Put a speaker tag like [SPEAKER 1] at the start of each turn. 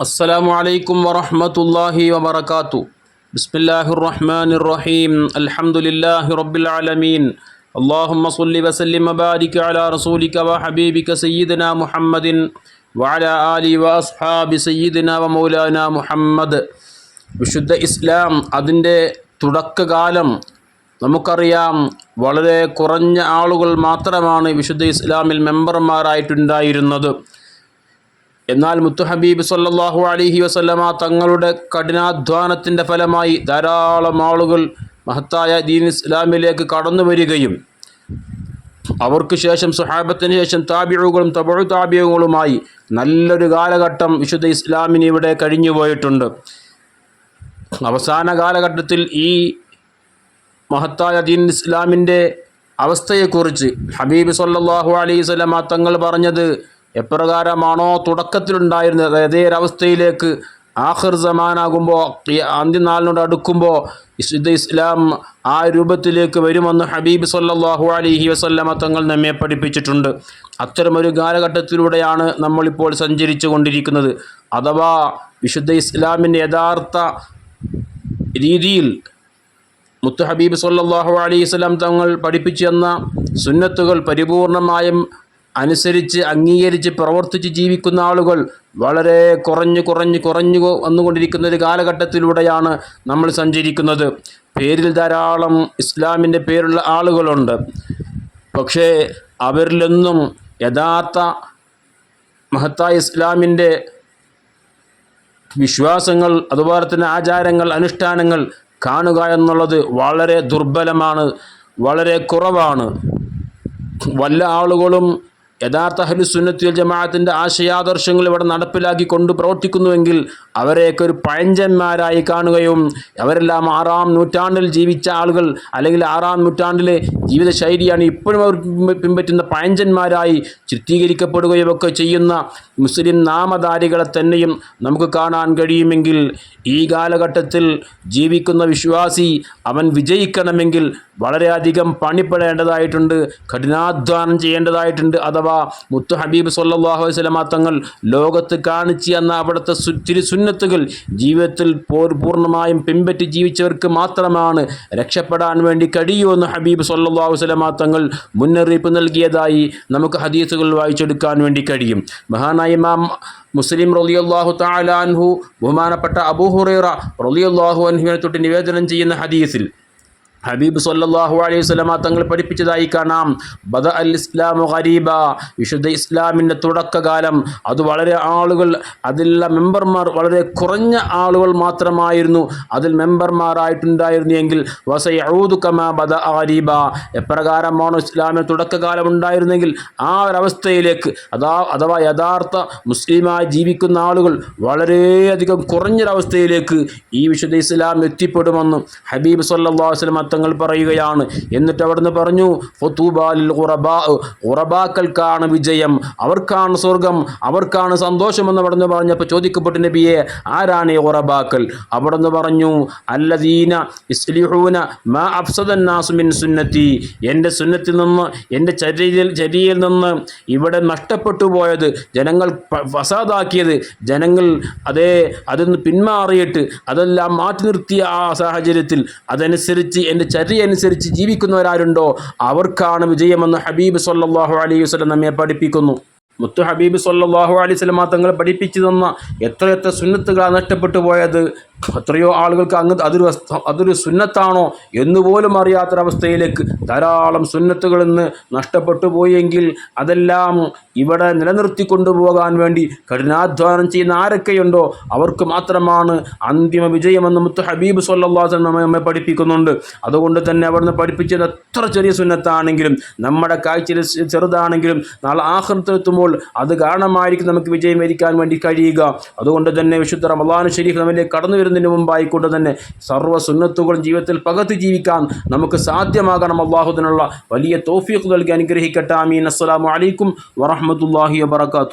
[SPEAKER 1] السلام عليكم ورحمة الله وبركاته بسم الله الرحمن الرحيم الحمد لله رب العالمين اللهم صل وسلم وبارك على رسولك وحبيبك سيدنا محمد وعلى آله وأصحاب سيدنا ومولانا محمد വിശുദ്ധ ഇസ്ലാം അതിൻ്റെ തുടക്കകാലം നമുക്കറിയാം വളരെ കുറഞ്ഞ ആളുകൾ മാത്രമാണ് വിശുദ്ധ ഇസ്ലാമിൽ മെമ്പർമാരായിട്ടുണ്ടായിരുന്നത് എന്നാൽ മുത്തു ഹബീബ് സല്ലാഹു അലിഹി വസല്ലമ തങ്ങളുടെ കഠിനാധ്വാനത്തിന്റെ ഫലമായി ധാരാളം ആളുകൾ മഹത്തായ ദീൻ ഇസ്ലാമിലേക്ക് കടന്നു വരികയും അവർക്ക് ശേഷം സുഹാബത്തിന് ശേഷം താബിഴുകളും തബഴു താബിയുകളുമായി നല്ലൊരു കാലഘട്ടം വിശുദ്ധ ഇസ്ലാമിന് ഇവിടെ കഴിഞ്ഞു പോയിട്ടുണ്ട്. അവസാന കാലഘട്ടത്തിൽ ഈ മഹത്തായ ദീൻ ഇസ്ലാമിന്റെ അവസ്ഥയെക്കുറിച്ച് ഹബീബ് സല്ലാഹു അലൈഹി സ്വലമ തങ്ങൾ പറഞ്ഞത് എപ്രകാരമാണോ തുടക്കത്തിലുണ്ടായിരുന്നത്? അതേ ഒരവസ്ഥയിലേക്ക് ആഖിർ സമാനാകുമ്പോൾ അന്ത്യനാളിനോട് അടുക്കുമ്പോൾ വിശുദ്ധ ഇസ്ലാം ആ രൂപത്തിലേക്ക് വരുമെന്ന് ഹബീബ് സല്ലാഹു അലൈഹി വസല്ലമ തങ്ങൾ നമ്മെ പഠിപ്പിച്ചിട്ടുണ്ട്. അത്തരമൊരു കാലഘട്ടത്തിലൂടെയാണ് നമ്മളിപ്പോൾ സഞ്ചരിച്ചു കൊണ്ടിരിക്കുന്നത് അഥവാ വിശുദ്ധ ഇസ്ലാമിന്റെ യഥാർത്ഥ രീതിയിൽ മുത്തു ഹബീബ് സല്ലാഹു അലൈഹി സ്വലാം തങ്ങൾ പഠിപ്പിച്ചു തന്ന സുന്നത്തുകൾ പരിപൂർണമായും അനുസരിച്ച് അംഗീകരിച്ച് പ്രവർത്തിച്ച് ജീവിക്കുന്ന ആളുകൾ വളരെ കുറഞ്ഞു കുറഞ്ഞു കുറഞ്ഞു വന്നുകൊണ്ടിരിക്കുന്ന ഒരു കാലഘട്ടത്തിലൂടെയാണ് നമ്മൾ സഞ്ചരിക്കുന്നത്. പേരിൽ ധാരാളം ഇസ്ലാമിന്റെ പേരുള്ള ആളുകളുണ്ട്. പക്ഷേ അവരിലൊന്നും യഥാർത്ഥ മഹത്തായ ഇസ്ലാമിന്റെ വിശ്വാസങ്ങൾ അതുപോലെ തന്നെ ആചാരങ്ങൾ അനുഷ്ഠാനങ്ങൾ കാണുക എന്നുള്ളത് വളരെ ദുർബലമാണ് വളരെ കുറവാണ്. വല്ല ആളുകളും യഥാർത്ഥ ഹലുസുന്നത്തിൽ ജമാഅത്തിന്റെ ആശയാദർശങ്ങൾ ഇവിടെ നടപ്പിലാക്കി കൊണ്ട് പ്രവർത്തിക്കുന്നുവെങ്കിൽ അവരെയൊക്കെ ഒരു പഴഞ്ചന്മാരായി കാണുകയും അവരെല്ലാം ആറാം നൂറ്റാണ്ടിൽ ജീവിച്ച ആളുകൾ അല്ലെങ്കിൽ ആറാം നൂറ്റാണ്ടിലെ ജീവിതശൈലിയാണ് ഇപ്പോഴും അവർ പിൻപറ്റുന്ന പഴഞ്ചന്മാരായി ചിത്രീകരിക്കപ്പെടുകയും ഒക്കെ ചെയ്യുന്ന മുസ്ലിം നാമധാരികളെ തന്നെയും നമുക്ക് കാണാൻ കഴിയുമെങ്കിൽ ഈ കാലഘട്ടത്തിൽ ജീവിക്കുന്ന വിശ്വാസി അവൻ വിജയിക്കണമെങ്കിൽ വളരെയധികം പണിപ്പെടേണ്ടതായിട്ടുണ്ട് കഠിനാധ്വാനം ചെയ്യേണ്ടതായിട്ടുണ്ട് അഥവാ മുത്തു ഹബീബ് സല്ലാഹു വസ്ലമ തങ്ങൾ ലോകത്ത് കാണിച്ചു എന്ന അവിടുത്തെ തിരുസുന്നത്തുകൾ ജീവിതത്തിൽ പൂർണമായും പിൻപറ്റി ജീവിച്ചവർക്ക് മാത്രമാണ് രക്ഷപ്പെടാൻ വേണ്ടി കഴിയുമെന്ന് ഹബീബ് സല്ലാഹു വസ്ലമ തങ്ങൾ മുന്നറിയിപ്പ് നൽകിയതായി നമുക്ക് ഹദീസുകൾ വായിച്ചെടുക്കാൻ വേണ്ടി കഴിയും. മഹാനായ ഇമാം മുസ്ലിം റലിയല്ലാഹു താലാൻഹു ബഹുമാനപ്പെട്ട അബൂഹുറൈറ റലിയല്ലാഹു അൻഹുവിനെ തൊട്ട് നിവേദനം ചെയ്യുന്ന ഹദീസിൽ ഹബീബ് സല്ലാഹു അലൈഹി സ്വലമ തങ്ങൾ പഠിപ്പിച്ചതായി കാണാം. ബദ അൽ ഇസ്ലാമു ഖരീബ വിശുദ്ധ ഇസ്ലാമിന്റെ തുടക്കകാലം. അത് വളരെ ആളുകൾ അതിലുള്ള മെമ്പർമാർ വളരെ കുറഞ്ഞ ആളുകൾ മാത്രമായിരുന്നു. അതിൽ മെമ്പർമാരായിട്ടുണ്ടായിരുന്നു എങ്കിൽ വസയൂദു കമ ബദ ഖരീബ. എപ്രകാരമാണോ ഇസ്ലാമിന് തുടക്കകാലം ഉണ്ടായിരുന്നെങ്കിൽ ആ ഒരവസ്ഥയിലേക്ക് അതാ അഥവാ യഥാർത്ഥ മുസ്ലിമായി ജീവിക്കുന്ന ആളുകൾ വളരെയധികം കുറഞ്ഞൊരവസ്ഥയിലേക്ക് ഈ വിശുദ്ധ ഇസ്ലാം എത്തിപ്പെടുമെന്ന് ഹബീബ് സല്ലാ വസ്ലമ തങ്ങൾ പറയുകയാണ്. എന്നിട്ട് അവിടുന്ന് പറഞ്ഞു ഫത്തൂബാലിൽ ഉറബാ ഉറബാക്കൾക്കാണ് വിജയം. അവർക്കാണ് സ്വർഗം. അവർക്കാണ് സന്തോഷമെന്ന് അവിടുന്ന് പറഞ്ഞപ്പോൾ ചോദിക്കപ്പെട്ട നബിയെ ആരാണ് ഈ ഉറബാക്കൽ അവിടുന്ന് പറഞ്ഞു അല്ലദീന ഇസ്ലിഹൂന മാ അഫ്സദന്നാസുമിൻ സുന്നത്തി. എന്റെ സുന്നത്തിൽ നിന്ന് എന്റെ ചരിയിൽ ചരിയിൽ നിന്ന് ഇവിടെ നഷ്ടപ്പെട്ടു പോയത് ജനങ്ങൾ ഫസാദാക്കിയത് ജനങ്ങൾ അതേ അതിൽ പിന്മാറിയിട്ട് അതെല്ലാം മാറ്റി നിർത്തിയ ആ സാഹചര്യത്തിൽ അതനുസരിച്ച് എന്റെ ചര്യ അനുസരിച്ച് ജീവിക്കുന്നവരാരുണ്ടോ? അവർക്കാണ് വിജയമെന്ന് ഹബീബ് സല്ലാഹു അലൈഹി വസ്ലം നമ്മെ പഠിപ്പിക്കുന്നു. മുത്തു ഹബീബ് സല്ലാഹു അലൈഹി സ്വലമ തങ്ങൾ പഠിപ്പിച്ചു തന്ന എത്രയെത്ര സുന്നത്തുകളാണ് നഷ്ടപ്പെട്ടു പോയത്? എത്രയോ ആളുകൾക്ക് അങ്ങ് അതൊരു അതൊരു സുന്നത്താണോ എന്നുപോലും അറിയാത്തൊരവസ്ഥയിലേക്ക് ധാരാളം സുന്നത്തുകൾ ഇന്ന് നഷ്ടപ്പെട്ടു പോയെങ്കിൽ അതെല്ലാം ഇവിടെ നിലനിർത്തി കൊണ്ടുപോകാൻ വേണ്ടി കഠിനാധ്വാനം ചെയ്യുന്ന ആരൊക്കെയുണ്ടോ അവർക്ക് മാത്രമാണ് അന്തിമ വിജയമെന്ന് മുത്ത് ഹബീബ് സല്ലാസ് നമ്മെ പഠിപ്പിക്കുന്നുണ്ട്. അതുകൊണ്ട് തന്നെ അവിടുന്ന് പഠിപ്പിച്ചത് എത്ര ചെറിയ സുന്നത്താണെങ്കിലും നമ്മുടെ കാഴ്ച ചെറുതാണെങ്കിലും നാളെ ആഹൃത്തെത്തുമ്പോൾ അത് കാരണമായിരിക്കും നമുക്ക് വിജയം വരിക്കാൻ വേണ്ടി കഴിയുക. അതുകൊണ്ട് തന്നെ വിശുദ്ധ റമദാൻ ഷരീഫ് നമ്മിലേക്ക് കടന്നു വരുന്നതിന് മുമ്പായിക്കൊണ്ട് തന്നെ സർവ സുന്നത്തുകളും ജീവിതത്തിൽ പകർത്തി ജീവിക്കാൻ നമുക്ക് സാധ്യമാകണം. അള്ളാഹുദിനുള്ള വലിയ തോഫീഖ് നൽകി അനുഗ്രഹിക്കട്ടെ. അമീൻ അസ്സലാമു അലൈക്കും വറഹമത്തല്ലാഹി വാത്തു